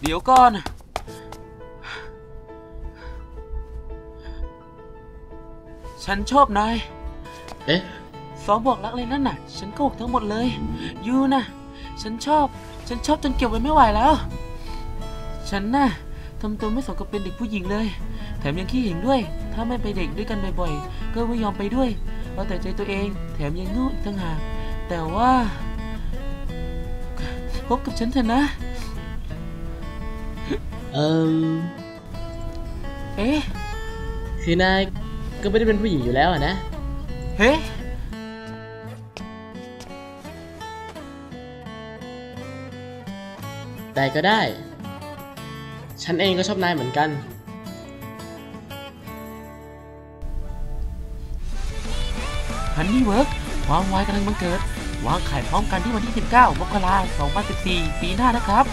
เดี๋ยวก่อน ฉันชอบนาย เอ๊ะสองบอกรักเลยนั่นน่ะ ฉันโกหกทั้งหมดเลย ยูน่ะ ฉันชอบ ฉันชอบจนเก็บไว้ไม่ไหวแล้ว ฉันน่ะทำตัวไม่สมกับเป็นเด็กผู้หญิงเลย แถมยังขี้หึงด้วย ถ้าไม่ไปเด็กด้วยกันบ่อยๆ ก็ไม่ยอมไปด้วยเอาแต่ใจตัวเอง แถมยังโงูอีกต่างหาก แต่ว่า พบกับฉันเถอะนะ เอิมเอ๊ะคือนายก็ไม่ได้เป็นผู้หญิงอยู่แล้วอะนะ เฮ้แต่ก็ได้ ฉันเองก็ชอบนายเหมือนกัน ฮันนี่เวิร์กวางไว้กำลังบังเกิด วางขายพร้อมกันที่วันที่ 19 มกราคม 2014 ปีหน้านะครับ